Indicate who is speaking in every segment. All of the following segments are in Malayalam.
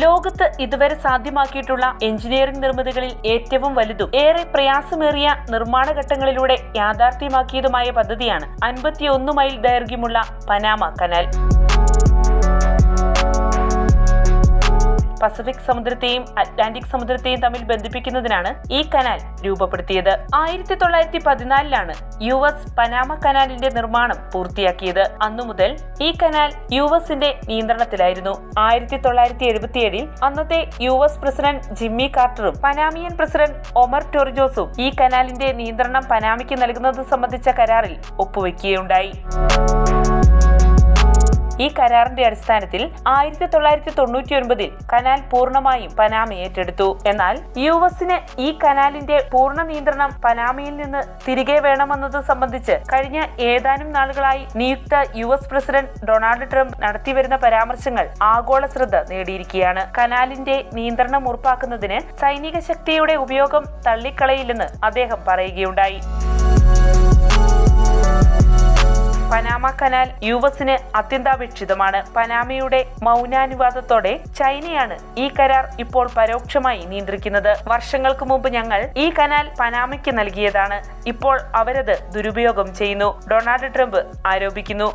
Speaker 1: ലോകത്ത് ഇതുവരെ സാധ്യമാക്കിയിട്ടുള്ള എഞ്ചിനീയറിംഗ് നിർമ്മിതികളിൽ ഏറ്റവും വലുതും ഏറെ പ്രയാസമേറിയ നിർമ്മാണ ഘട്ടങ്ങളിലൂടെ യാഥാർത്ഥ്യമാക്കിയതുമായ പദ്ധതിയാണ് അൻപത്തിയൊന്ന് മൈൽ ദൈർഘ്യമുള്ള പനാമ കനാൽ. പസഫിക് സമുദ്രത്തെയും അറ്റ്ലാന്റിക് സമുദ്രത്തെയും തമ്മിൽ ബന്ധിപ്പിക്കുന്നതിനാണ് ഈ കനാൽ രൂപപ്പെടുത്തിയത്. ആയിരത്തി തൊള്ളായിരത്തി പതിനാലിലാണ് യു എസ് പനാമ കനാലിന്റെ നിർമ്മാണം പൂർത്തിയാക്കിയത്. അന്നു മുതൽ ഈ കനാൽ യു എസിന്റെ നിയന്ത്രണത്തിലായിരുന്നു. ആയിരത്തി തൊള്ളായിരത്തി എഴുപത്തിയേഴിൽ അന്നത്തെ യു എസ് പ്രസിഡന്റ് ജിമ്മി കാർട്ടറും പനാമിയൻ പ്രസിഡന്റ് ഒമർ ടൊറിജോസും ഈ കനാലിന്റെ നിയന്ത്രണം പനാമയ്ക്ക് നൽകുന്നത് സംബന്ധിച്ച കരാറിൽ ഒപ്പുവെക്കുകയുണ്ടായി. ഈ കരാറിന്റെ അടിസ്ഥാനത്തിൽ ആയിരത്തി തൊള്ളായിരത്തി തൊണ്ണൂറ്റി ഒൻപതിൽ കനാൽ പൂർണമായും പനാമ ഏറ്റെടുത്തു. എന്നാൽ യു എസിന് ഈ കനാലിന്റെ പൂർണ നിയന്ത്രണം പനാമയിൽ നിന്ന് തിരികെ വേണമെന്നത് സംബന്ധിച്ച് കഴിഞ്ഞ ഏതാനും നാളുകളായി നിയുക്ത U S president Donald Trump നടത്തിവരുന്ന പരാമർശങ്ങൾ ആഗോള ശ്രദ്ധ നേടിയിരിക്കുകയാണ്. കനാലിന്റെ നിയന്ത്രണം ഉറപ്പാക്കുന്നതിന് സൈനിക ശക്തിയുടെ ഉപയോഗം തള്ളിക്കളയില്ലെന്ന് അദ്ദേഹം പറയുകയുണ്ടായി. പനാമ കനാൽ യു എസിന് അത്യന്താപേക്ഷിതമാണ്. പനാമയുടെ മൗനാനുവാദത്തോടെ ചൈനയാണ് ഈ കരാർ ഇപ്പോൾ പരോക്ഷമായി നിയന്ത്രിക്കുന്നത്. വർഷങ്ങൾക്ക് മുമ്പ് ഞങ്ങൾ ഈ കനാൽ പനാമയ്ക്ക് നൽകിയതാണ്. ഇപ്പോൾ അവരത് ദുരുപയോഗം ചെയ്യുന്നു. ഡൊണാൾഡ് ട്രംപ് ആരോപിക്കുന്നു.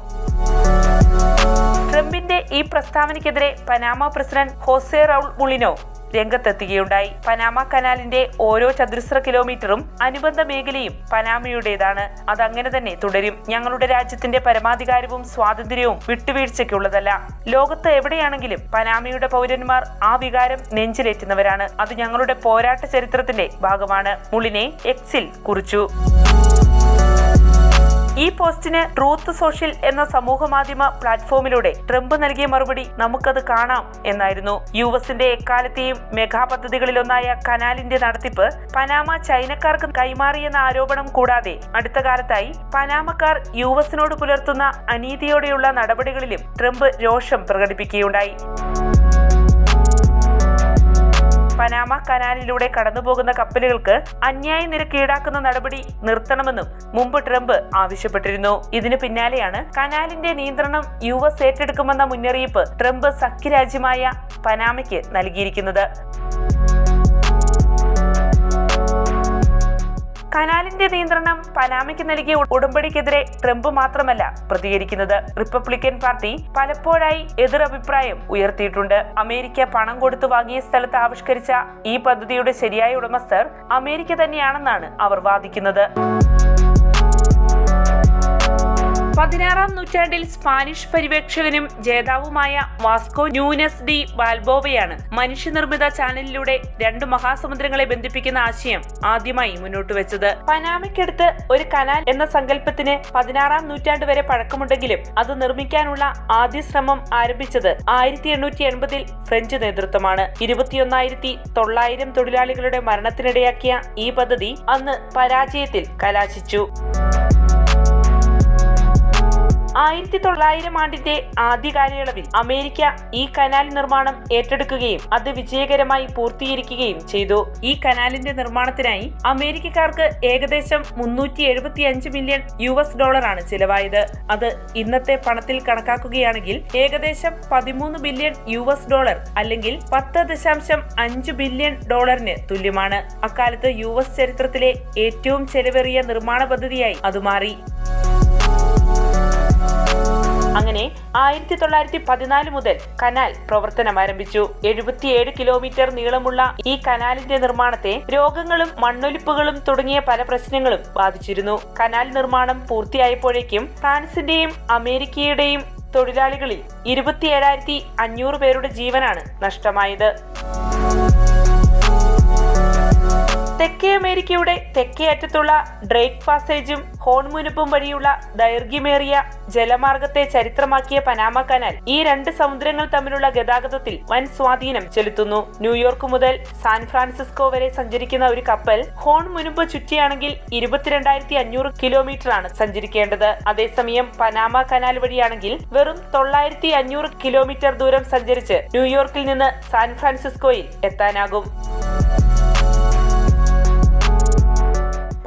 Speaker 1: ട്രംപിന്റെ ഈ പ്രസ്താവനയ്ക്കെതിരെ Panama president Jose Raul Mulino രംഗത്തെത്തുകയുണ്ടായി. Panama കനാലിന്റെ ഓരോ ചതുരശ്ര കിലോമീറ്ററും അനുബന്ധ മേഖലയും പനാമയുടേതാണ്. അതങ്ങനെ തന്നെ തുടരും. ഞങ്ങളുടെ രാജ്യത്തിന്റെ പരമാധികാരവും സ്വാതന്ത്ര്യവും വിട്ടുവീഴ്ചയ്ക്കുള്ളതല്ല. ലോകത്ത് എവിടെയാണെങ്കിലും പനാമയുടെ പൗരന്മാർ ആ വികാരം നെഞ്ചിലേറ്റുന്നവരാണ്. അത് ഞങ്ങളുടെ പോരാട്ട ചരിത്രത്തിന്റെ ഭാഗമാണ്. മുളിനെ എക്സിൽ കുറിച്ചു. പോസ്റ്റിന് ട്രൂത്ത് സോഷ്യൽ എന്ന സമൂഹ മാധ്യമ പ്ലാറ്റ്ഫോമിലൂടെ ട്രംപ് നൽകിയ മറുപടി നമുക്കത് കാണാം എന്നായിരുന്നു. യു എസിന്റെ എക്കാലത്തെയും മെഗാ പദ്ധതികളിലൊന്നായ കനാലിന്റെ നടത്തിപ്പ് പനാമ ചൈനക്കാർക്ക് കൈമാറിയെന്ന ആരോപണം കൂടാതെ അടുത്ത കാലത്തായി പനാമക്കാർ യു എസിനോട് പുലർത്തുന്ന അനീതിയോടെയുള്ള നടപടികളിലും ട്രംപ് രോഷം പ്രകടിപ്പിക്കുകയുണ്ടായി. പനാമ കനാലിലൂടെ കടന്നുപോകുന്ന കപ്പലുകൾക്ക് അന്യായ നിരക്ക് ഈടാക്കുന്ന നടപടി നിർത്തണമെന്നും മുമ്പ് ട്രംപ് ആവശ്യപ്പെട്ടിരുന്നു. ഇതിനു പിന്നാലെയാണ് കനാലിന്റെ നിയന്ത്രണം യു എസ് ഏറ്റെടുക്കുമെന്ന മുന്നറിയിപ്പ് ട്രംപ് സഖ്യരാജ്യമായ പനാമയ്ക്ക് നൽകിയിരിക്കുന്നത്. കനാലിന്റെ നിയന്ത്രണം പനാമയ്ക്ക് നൽകിയ ഉടമ്പടിക്കെതിരെ ട്രംപ് മാത്രമല്ല പ്രതികരിക്കുന്നത്. റിപ്പബ്ലിക്കൻ പാർട്ടി പലപ്പോഴായി എതിരഭിപ്രായം ഉയർത്തിയിട്ടുണ്ട്. അമേരിക്ക പണം കൊടുത്തു വാങ്ങിയ സ്ഥലത്ത് ആവിഷ്കരിച്ച ഈ പദ്ധതിയുടെ ശരിയായ ഉടമസ്ഥർ അമേരിക്ക തന്നെയാണെന്നാണ് അവർ വാദിക്കുന്നത്. പതിനാറാം നൂറ്റാണ്ടിൽ സ്പാനിഷ് പരിവേക്ഷകനും ജേതാവുമായ വാസ്കോ ന്യൂനസ് ഡി ബാൽബോവയാണ് മനുഷ്യനിർമ്മിത ചാനലിലൂടെ രണ്ട് മഹാസമുദ്രങ്ങളെ ബന്ധിപ്പിക്കുന്ന ആശയം ആദ്യമായി മുന്നോട്ട് വെച്ചത്. പനാമയ്ക്കടുത്ത് ഒരു കനാൽ എന്ന സങ്കല്പത്തിന് പതിനാറാം നൂറ്റാണ്ട് വരെ പഴക്കമുണ്ടെങ്കിലും അത് നിർമ്മിക്കാനുള്ള ആദ്യ ശ്രമം ആരംഭിച്ചത് ആയിരത്തി എണ്ണൂറ്റി എൺപതിൽ ഫ്രഞ്ച് നേതൃത്വമാണ്. ഇരുപത്തിയൊന്നായിരത്തി തൊള്ളായിരം തൊഴിലാളികളുടെ മരണത്തിനിടയാക്കിയ ഈ പദ്ധതി അന്ന് പരാജയത്തിൽ കലാശിച്ചു. ആയിരത്തി തൊള്ളായിരം ആണ്ടിന്റെ ആദ്യ കാലയളവിൽ അമേരിക്ക ഈ കനാൽ നിർമ്മാണം ഏറ്റെടുക്കുകയും അത് വിജയകരമായി പൂർത്തീകരിക്കുകയും ചെയ്തു. ഈ കനാലിന്റെ നിർമ്മാണത്തിനായി അമേരിക്കക്കാർക്ക് ഏകദേശം മുന്നൂറ്റി എഴുപത്തി അഞ്ച് മില്യൺ യു എസ് ഡോളറാണ് ചിലവായത്. അത് ഇന്നത്തെ പണത്തിൽ കണക്കാക്കുകയാണെങ്കിൽ ഏകദേശം പതിമൂന്ന് ബില്യൺ യു എസ് ഡോളർ അല്ലെങ്കിൽ പത്ത് ദശാംശം അഞ്ച് ബില്യൺ ഡോളറിന് തുല്യമാണ്. അക്കാലത്ത് യു എസ് ചരിത്രത്തിലെ ഏറ്റവും ചെലവേറിയ നിർമ്മാണ പദ്ധതിയായി അത് മാറി. അങ്ങനെ ആയിരത്തി തൊള്ളായിരത്തി പതിനാല് മുതൽ കനാൽ പ്രവർത്തനം ആരംഭിച്ചു എഴുപത്തിയേഴ് കിലോമീറ്റർ നീളമുള്ള ഈ കനാലിന്റെ നിർമ്മാണത്തെ രോഗങ്ങളും മണ്ണൊലിപ്പുകളും തുടങ്ങിയ പല പ്രശ്നങ്ങളും ബാധിച്ചിരുന്നു. കനാൽ നിർമ്മാണം പൂർത്തിയായപ്പോഴേക്കും ഫ്രാൻസിന്റെയും അമേരിക്കയുടെയും തൊഴിലാളികളിൽ ഇരുപത്തിയേഴായിരത്തി അഞ്ഞൂറ് പേരുടെ ജീവനാണ് നഷ്ടമായത്. തെക്കേ അമേരിക്കയുടെ തെക്കേ അറ്റത്തുള്ള ഡ്രേക്ക് പാസേജും ഹോൺമുനുപ്പും വഴിയുള്ള ദൈർഘ്യമേറിയ ജലമാർഗത്തെ ചരിത്രമാക്കിയ പനാമ കനാൽ ഈ രണ്ട് സമുദ്രങ്ങൾ തമ്മിലുള്ള ഗതാഗതത്തിൽ വൻ സ്വാധീനം ചെലുത്തുന്നു. ന്യൂയോർക്ക് മുതൽ സാൻ ഫ്രാൻസിസ്കോ വരെ സഞ്ചരിക്കുന്ന ഒരു കപ്പൽ ഹോൺ മുനുമ്പ് ചുറ്റിയാണെങ്കിൽ ഇരുപത്തിരണ്ടായിരത്തി അഞ്ഞൂറ് കിലോമീറ്റർ ആണ് സഞ്ചരിക്കേണ്ടത്. അതേസമയം പനാമ കനാൽ വഴിയാണെങ്കിൽ വെറും തൊള്ളായിരത്തി അഞ്ഞൂറ് കിലോമീറ്റർ ദൂരം സഞ്ചരിച്ച് ന്യൂയോർക്കിൽ നിന്ന് സാൻ ഫ്രാൻസിസ്കോയിൽ എത്താനാകും.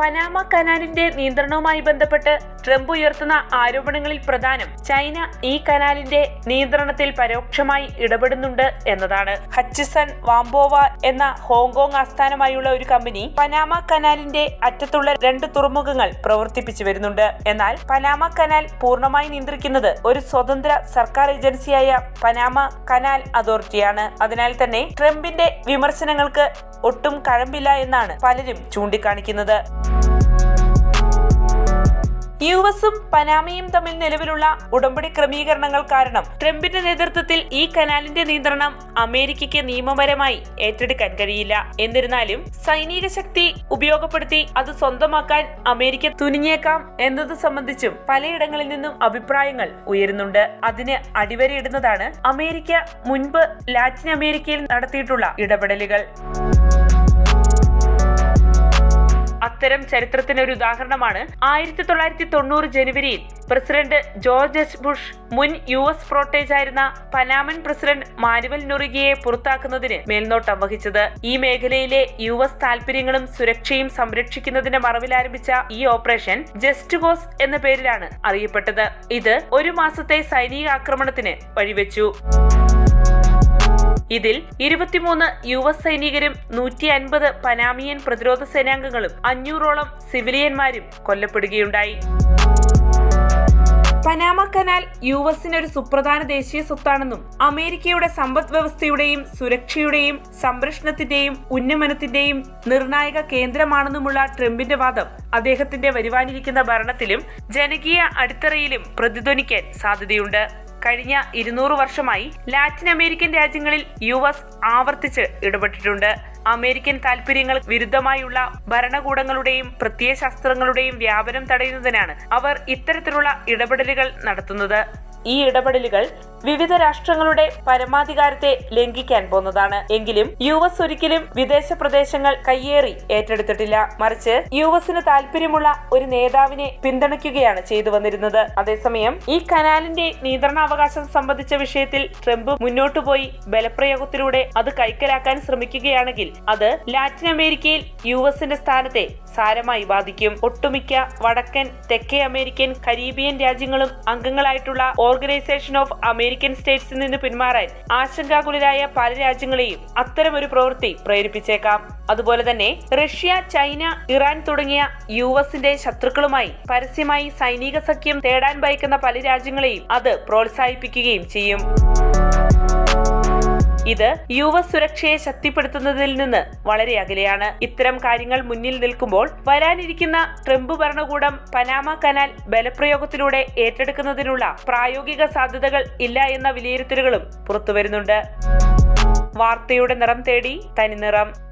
Speaker 1: പനാമ കനാലിന്റെ നിയന്ത്രണവുമായി ബന്ധപ്പെട്ട് ട്രംപ് ഉയർത്തുന്ന ആരോപണങ്ങളിൽ പ്രധാനം ചൈന ഈ കനാലിന്റെ നിയന്ത്രണത്തിൽ പരോക്ഷമായി ഇടപെടുന്നുണ്ട് എന്നതാണ്. ഹച്ചിസൺ വാംബോവ എന്ന ഹോങ്കോങ് ആസ്ഥാനമായുള്ള ഒരു കമ്പനി പനാമ കനാലിന്റെ അറ്റത്തുള്ള രണ്ട് തുറമുഖങ്ങൾ പ്രവർത്തിപ്പിച്ചു വരുന്നുണ്ട്. എന്നാൽ പനാമ കനാൽ പൂർണമായി നിയന്ത്രിക്കുന്നത് ഒരു സ്വതന്ത്ര സർക്കാർ ഏജൻസിയായ പനാമ കനാൽ അതോറിറ്റിയാണ്. അതിനാൽ തന്നെ ട്രംപിന്റെ വിമർശനങ്ങൾക്ക് ഒട്ടും കഴമ്പില്ല എന്നാണ് പലരും ചൂണ്ടിക്കാണിക്കുന്നത്. യു എസും പനാമയും തമ്മിൽ നിലവിലുള്ള ഉടമ്പടി ക്രമീകരണങ്ങൾ കാരണം ട്രംപിന്റെ നേതൃത്വത്തിൽ ഈ കനാലിന്റെ നിയന്ത്രണം അമേരിക്കയ്ക്ക് നിയമപരമായി ഏറ്റെടുക്കാൻ കഴിയില്ല. എന്നിരുന്നാലും സൈനിക ശക്തി ഉപയോഗപ്പെടുത്തി അത് സ്വന്തമാക്കാൻ അമേരിക്ക തുനിഞ്ഞേക്കാം എന്നത് സംബന്ധിച്ചും പലയിടങ്ങളിൽ നിന്നും അഭിപ്രായങ്ങൾ ഉയരുന്നുണ്ട്. അതിന് അടിവരയിടുന്നതാണ് അമേരിക്ക മുൻപ് ലാറ്റിൻ അമേരിക്കയിൽ നടത്തിയിട്ടുള്ള ഇടപെടലുകൾ. അത്തരം ചരിത്രത്തിന് ഒരു ഉദാഹരണമാണ് ആയിരത്തി തൊള്ളായിരത്തി തൊണ്ണൂറ് ജനുവരിയിൽ പ്രസിഡന്റ് ജോർജ് എച്ച് ബുഷ് മുൻ യു എസ് പ്രോട്ടേജ് ആയിരുന്ന പനാമൻ പ്രസിഡന്റ് മാനുവൽ നുറുകിയെ പുറത്താക്കുന്നതിന് മേൽനോട്ടം വഹിച്ചത്. ഈ മേഖലയിലെ യു എസ് താൽപര്യങ്ങളും സുരക്ഷയും സംരക്ഷിക്കുന്നതിന്റെ മറവിൽ ആരംഭിച്ച ഈ ഓപ്പറേഷൻ ജസ്റ്റ് കോസ് എന്ന പേരിലാണ് അറിയപ്പെട്ടത്. ഇത് ഒരു മാസത്തെ സൈനിക ആക്രമണത്തിന് വഴിവെച്ചു. ഇതിൽ ഇരുപത്തിമൂന്ന് യു എസ് സൈനികരും നൂറ്റി അൻപത് പനാമിയൻ പ്രതിരോധ സേനാംഗങ്ങളും അഞ്ഞൂറോളം സിവിലിയന്മാരും കൊല്ലപ്പെടുകയുണ്ടായി. പനാമ കനാൽ യു എസിന് ഒരു സുപ്രധാന ദേശീയ സ്വത്താണെന്നും അമേരിക്കയുടെ സമ്പദ് വ്യവസ്ഥയുടെയും സുരക്ഷയുടെയും സംരക്ഷണത്തിന്റെയും ഉന്നമനത്തിന്റെയും നിർണായക കേന്ദ്രമാണെന്നുമുള്ള ട്രംപിന്റെ വാദം അദ്ദേഹത്തിന്റെ വരുവാനിരിക്കുന്ന ഭരണത്തിലും ജനകീയ അടിത്തറയിലും പ്രതിധ്വനിക്കാൻ സാധ്യതയുണ്ട്. കഴിഞ്ഞ ഇരുന്നൂറ് വർഷമായി ലാറ്റിൻ അമേരിക്കൻ രാജ്യങ്ങളിൽ യു എസ് ആവർത്തിച്ച് ഇടപെട്ടിട്ടുണ്ട്. അമേരിക്കൻ താൽപര്യങ്ങൾ വിരുദ്ധമായുള്ള ഭരണകൂടങ്ങളുടെയും പ്രത്യയശാസ്ത്രങ്ങളുടെയും വ്യാപനം തടയുന്നതിനാണ് അവർ ഇത്തരത്തിലുള്ള ഇടപെടലുകൾ നടത്തുന്നത്. ഈ ഇടപെടലുകൾ വിവിധ രാഷ്ട്രങ്ങളുടെ പരമാധികാരത്തെ ലംഘിക്കാൻ പോന്നതാണ്. എങ്കിലും യു എസ് ഒരിക്കലും വിദേശ പ്രദേശങ്ങൾ കയ്യേറി ഏറ്റെടുത്തിട്ടില്ല. മറിച്ച് യു എസിന് താല്പര്യമുള്ള ഒരു നേതാവിനെ പിന്തുണയ്ക്കുകയാണ് ചെയ്തു വന്നിരുന്നത്. അതേസമയം ഈ കനാലിന്റെ നിയന്ത്രണാവകാശം സംബന്ധിച്ച വിഷയത്തിൽ ട്രംപ് മുന്നോട്ടു പോയി ബലപ്രയോഗത്തിലൂടെ അത് കൈക്കലാക്കാൻ ശ്രമിക്കുകയാണെങ്കിൽ അത് ലാറ്റിൻ അമേരിക്കയിൽ യു എസിന്റെ സ്ഥാനത്തെ സാരമായി ബാധിക്കും. ഒട്ടുമിക്ക വടക്കൻ തെക്കേ അമേരിക്കൻ കരീബിയൻ രാജ്യങ്ങളും അംഗങ്ങളായിട്ടുള്ള ഓർഗനൈസേഷൻ ഓഫ് അമേരിക്കൻ സ്റ്റേറ്റ്സിൽ നിന്ന് പിന്മാറാൻ ആശങ്കാകുലരായ പല രാജ്യങ്ങളെയും അത്തരമൊരു പ്രവൃത്തി പ്രേരിപ്പിച്ചേക്കാം. അതുപോലെ തന്നെ റഷ്യ ചൈന ഇറാൻ തുടങ്ങിയ യു എസിന്റെ ശത്രുക്കളുമായി പരസ്യമായി സൈനിക സഖ്യം തേടാൻ ഭയക്കുന്ന പല രാജ്യങ്ങളെയും അത് പ്രോത്സാഹിപ്പിക്കുകയും ചെയ്യും. ഇത് യുവ സുരക്ഷയെ ശക്തിപ്പെടുത്തുന്നതിൽ നിന്ന് വളരെ അകലെയാണ്. ഇത്തരം കാര്യങ്ങൾ മുന്നിൽ നിൽക്കുമ്പോൾ വരാനിരിക്കുന്ന ട്രംപ് ഭരണകൂടം പനാമ കനാൽ ബലപ്രയോഗത്തിലൂടെ ഏറ്റെടുക്കുന്നതിനുള്ള പ്രായോഗിക സാധ്യതകൾ ഇല്ല എന്ന വിലയിരുത്തലുകളും പുറത്തുവരുന്നുണ്ട്. വാർത്തയുടെ നിറം തേടി തനിനിറം